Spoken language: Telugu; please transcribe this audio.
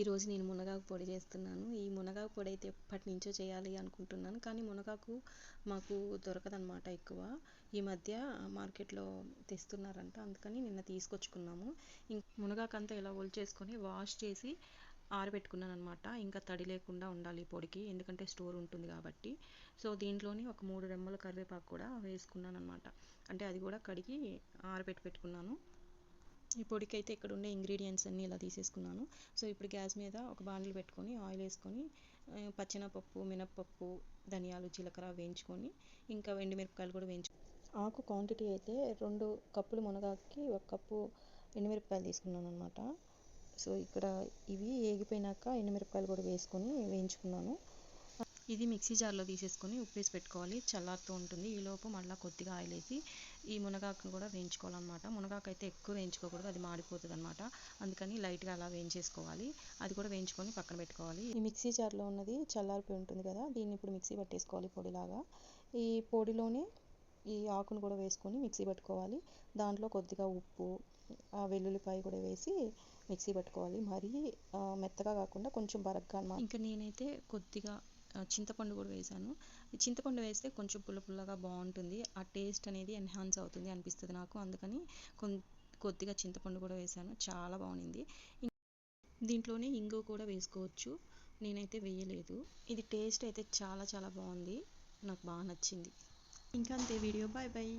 ఈరోజు నేను మునగాకు పొడి చేస్తున్నాను. ఈ మునగాకు పొడి అయితే ఎప్పటి నుంచో చేయాలి అనుకుంటున్నాను. కానీ మునగాకు మాకు దొరకదనమాట ఎక్కువ. ఈ మధ్య మార్కెట్లో తెస్తున్నారంట. అందుకని నిన్న తీసుకొచ్చుకున్నాము. మునగాకు అంతా ఇలా ఒలిచేసుకొని వాష్ చేసి ఆరబెట్టుకున్నాను అనమాట ఇంకా తడి లేకుండా ఉండాలి ఈ పొడికి. ఎందుకంటే స్టోర్ ఉంటుంది కాబట్టి. సో దీంట్లోని ఒక మూడు రెమ్మల కరివేపాకు కూడా వేసుకున్నాను అనమాట అంటే అది కూడా కడిగి ఆరబెట్టి పెట్టుకున్నాను. ఈ పొడికైతే ఇక్కడ ఉండే ఇంగ్రీడియంట్స్ అన్నీ ఇలా తీసేసుకున్నాను. సో ఇప్పుడు గ్యాస్ మీద ఒక బాండిల్ పెట్టుకొని ఆయిల్ వేసుకొని పచ్చెనపప్పు మినప్పప్పు ధనియాలు జీలకర్ర వేయించుకొని ఇంకా ఎండుమిరపకాయలు కూడా వేయించు ఆకు క్వాంటిటీ అయితే రెండు కప్పులు మునగాకి ఒక కప్పు ఎండుమిరపకాయలు తీసుకున్నాను అనమాట సో ఇక్కడ ఇవి ఏగిపోయినాక ఎండుమిరపకాయలు కూడా వేసుకొని వేయించుకున్నాను. ఇది మిక్సీ జార్లో తీసేసుకొని ఉప్పు వేసి పెట్టుకోవాలి. చల్లారుతూ ఉంటుంది. ఈలోపు మళ్ళీ కొద్దిగా ఆయిల్ వేసి ఈ మునగాకును కూడా వేయించుకోవాలన్నమాట. మునగాకు అయితే ఎక్కువ వేయించుకోకూడదు. అది మాడిపోతుంది అనమాట అందుకని లైట్గా అలా వేయించేసుకోవాలి. అది కూడా వేయించుకొని పక్కన పెట్టుకోవాలి. ఈ మిక్సీ జార్లో ఉన్నది చల్లారిపోయి ఉంటుంది కదా దీన్ని ఇప్పుడు మిక్సీ పట్టేసుకోవాలి పొడిలాగా. ఈ పొడిలోనే ఈ ఆకును కూడా వేసుకొని మిక్సీ పట్టుకోవాలి. దాంట్లో కొద్దిగా ఉప్పు వెల్లుల్లిపాయ కూడా వేసి మిక్సీ పట్టుకోవాలి. మరీ మెత్తగా కాకుండా కొంచెం బరగ్గా అనమాట ఇంకా నేనైతే కొద్దిగా చింతపండు కూడా వేసాను. చింతపండు వేస్తే కొంచెం పుల్ల పుల్లగా బాగుంటుంది. ఆ టేస్ట్ అనేది ఎన్హాన్స్ అవుతుంది అనిపిస్తుంది నాకు. అందుకని కొద్దిగా చింతపండు కూడా వేసాను. చాలా బాగుంది. దీంట్లోనే ఇంగు కూడా వేసుకోవచ్చు. నేనైతే వేయలేదు. ఇది టేస్ట్ అయితే చాలా చాలా బాగుంది. నాకు బాగా నచ్చింది. ఇంకా అంతే. Video bye bye.